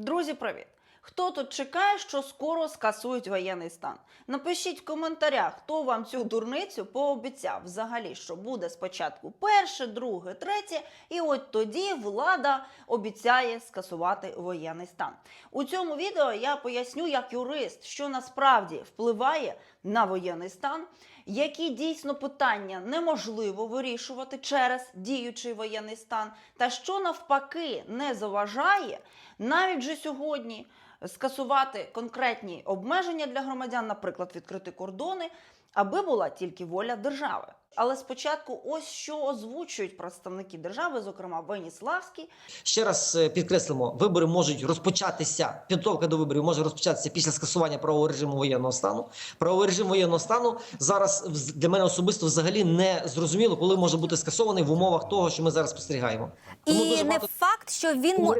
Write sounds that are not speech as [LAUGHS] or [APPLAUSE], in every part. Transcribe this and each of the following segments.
Друзі, привіт! Хто тут чекає, що скоро скасують воєнний стан? Напишіть в коментарях, хто вам цю дурницю пообіцяв взагалі, що буде спочатку перше, друге, третє, і от тоді влада обіцяє скасувати воєнний стан. У цьому відео я поясню як юрист, що насправді впливає на воєнний стан, які дійсно питання неможливо вирішувати через діючий воєнний стан, та що навпаки не заважає навіть же сьогодні скасувати конкретні обмеження для громадян, наприклад, відкрити кордони, аби була тільки воля держави. Але спочатку, ось що озвучують представники держави, зокрема Веніславський, Ще раз е, підкреслимо, вибори можуть розпочатися. Підготовка до виборів може розпочатися після скасування правового режиму воєнного стану. Правовий режим воєнного стану зараз для мене особисто взагалі не зрозуміло, коли може бути скасований в умовах того, що ми зараз спостерігаємо. Тому І дуже не багато факт, що він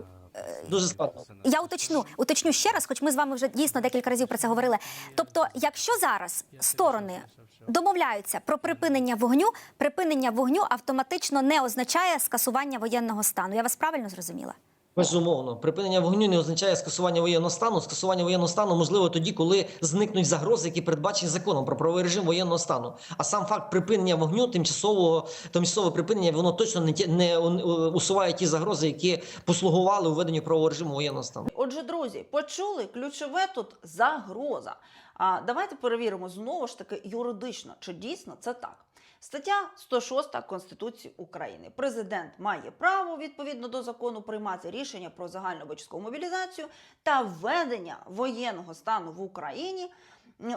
дуже складно. я уточню, уточню ще раз, хоч ми з вами вже дійсно декілька разів про це говорили. Тобто, якщо зараз сторони домовляються про припинення вогню, припинення вогню автоматично не означає скасування воєнного стану. Я вас правильно зрозуміла? Безумовно, припинення вогню не означає скасування воєнного стану. Скасування воєнного стану можливо тоді, коли зникнуть загрози, які передбачені законом про правовий режим воєнного стану. А сам факт припинення вогню, тимчасового тимчасове припинення, воно точно не не усуває ті загрози, які послугували у веденні правового режиму воєнного стану. Отже, друзі, почули ключове тут загроза. А давайте перевіримо знову ж таки юридично, чи дійсно це так. Стаття 106 Конституції України. Президент має право відповідно до закону приймати рішення про загальну обов'язкову мобілізацію та введення воєнного стану в Україні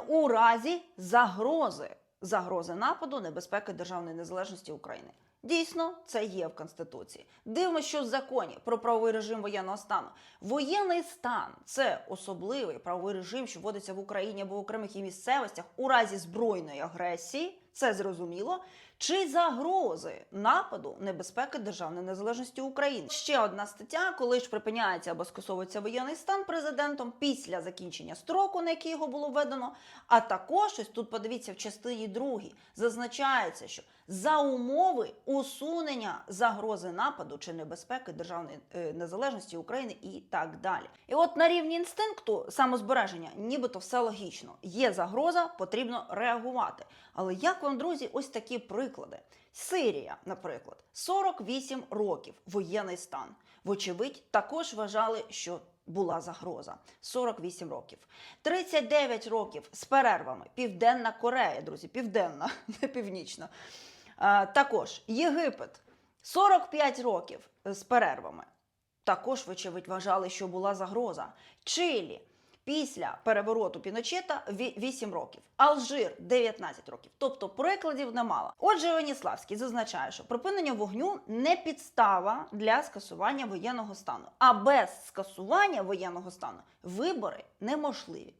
у разі загрози загрози нападу небезпеки державної незалежності України. Дійсно, це є в Конституції. Дивимося, що в законі про правовий режим воєнного стану. Воєнний стан це особливий правовий режим, що вводиться в Україні або в окремих її місцевостях у разі збройної агресії. Це зрозуміло. Чи загрози нападу небезпеки державної незалежності України? Ще одна стаття, коли ж припиняється або скасовується воєнний стан президентом після закінчення строку, на який його було введено. А також ось тут подивіться в частині другій зазначається, що за умови усунення загрози нападу чи небезпеки державної е, незалежності України і так далі. І от на рівні інстинкту самозбереження, нібито все логічно. Є загроза, потрібно реагувати. Але як вам, друзі, ось такі приклади? Сирія, наприклад, 48 років воєнний стан. Вочевидь, також вважали, що була загроза 48 років. 39 років з перервами. Південна Корея, друзі, південна, [LAUGHS] не північна. А, також Єгипет 45 років з перервами. Також, вочевидь, вважали, що була загроза. Чилі після перевороту Піночета 8 років, Алжир 19 років. Тобто прикладів немало. Отже, Веніславський зазначає, що припинення вогню не підстава для скасування воєнного стану. А без скасування воєнного стану вибори неможливі.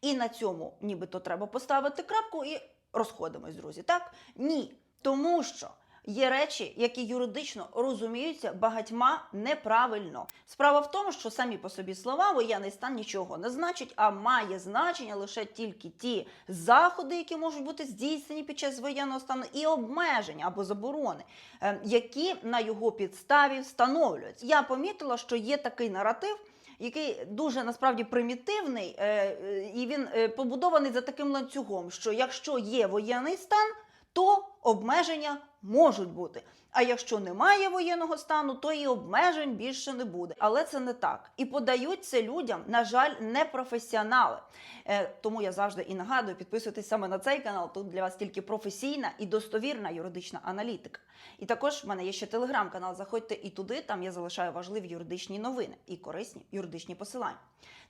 І на цьому нібито треба поставити крапку і розходимось, друзі. Так? Ні. Тому що є речі, які юридично розуміються багатьма неправильно. Справа в тому, що самі по собі слова воєнний стан нічого не значить, а має значення лише тільки ті заходи, які можуть бути здійснені під час воєнного стану, і обмеження або заборони, е, які на його підставі встановлюються. Я помітила, що є такий наратив. Який дуже насправді примітивний, е, е, і він е, побудований за таким ланцюгом, що якщо є воєнний стан, то обмеження можуть бути. А якщо немає воєнного стану, то і обмежень більше не буде. Але це не так. І подають це людям, на жаль, не професіонали. Е, тому я завжди і нагадую, підписуйтесь саме на цей канал. Тут для вас тільки професійна і достовірна юридична аналітика. І також в мене є ще телеграм-канал. Заходьте і туди. Там я залишаю важливі юридичні новини і корисні юридичні посилання.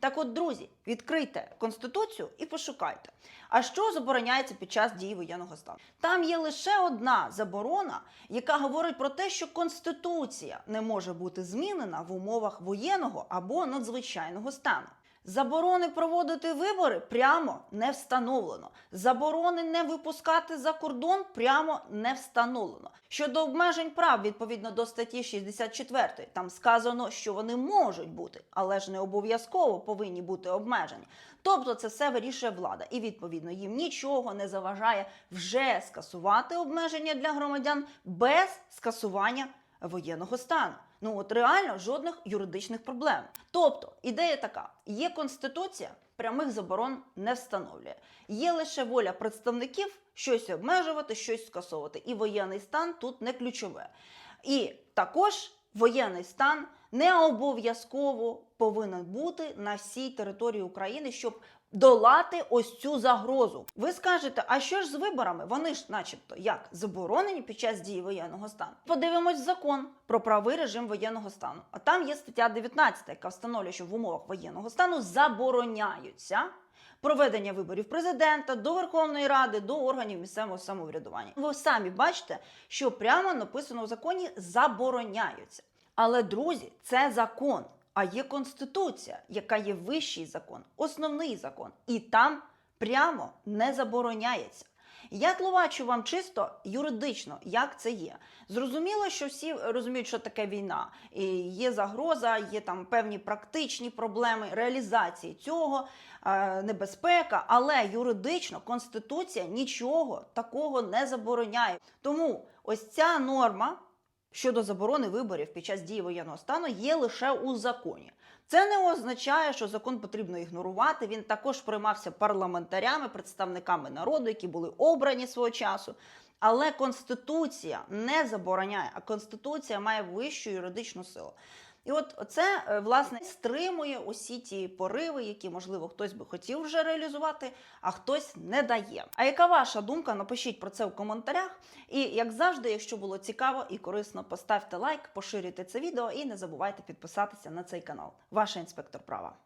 Так от, друзі, відкрийте конституцію і пошукайте. А що забороняється під час дії воєнного стану? Там є лише одна заборона, яка говорить про те, що конституція не може бути змінена в умовах воєнного або надзвичайного стану. Заборони проводити вибори прямо не встановлено. Заборони не випускати за кордон прямо не встановлено. Щодо обмежень прав відповідно до статті 64, там сказано, що вони можуть бути, але ж не обов'язково повинні бути обмежені. Тобто це все вирішує влада, і відповідно їм нічого не заважає вже скасувати обмеження для громадян без скасування воєнного стану. Ну от реально жодних юридичних проблем. Тобто ідея така: є конституція, прямих заборон не встановлює. Є лише воля представників щось обмежувати, щось скасовувати. І воєнний стан тут не ключове. І також воєнний стан не обов'язково повинен бути на всій території України, щоб долати ось цю загрозу. Ви скажете, а що ж з виборами? Вони ж, начебто, як заборонені під час дії воєнного стану. Подивимось закон про правий режим воєнного стану. А там є стаття 19, яка встановлює, що в умовах воєнного стану забороняються. Проведення виборів президента до Верховної Ради, до органів місцевого самоврядування. Ви самі бачите, що прямо написано в законі забороняються. Але друзі, це закон. А є конституція, яка є вищий закон, основний закон, і там прямо не забороняється. Я тлумачу вам чисто юридично, як це є. Зрозуміло, що всі розуміють, що таке війна. І є загроза, є там певні практичні проблеми реалізації цього, е, небезпека, але юридично конституція нічого такого не забороняє. Тому ось ця норма щодо заборони виборів під час дії воєнного стану є лише у законі. Це не означає, що закон потрібно ігнорувати. Він також приймався парламентарями, представниками народу, які були обрані свого часу. Але конституція не забороняє, а конституція має вищу юридичну силу. І от це е, власне стримує усі ті пориви, які можливо хтось би хотів вже реалізувати, а хтось не дає. А яка ваша думка? Напишіть про це в коментарях. І як завжди, якщо було цікаво і корисно, поставте лайк, поширюйте це відео і не забувайте підписатися на цей канал. Ваша інспектор права.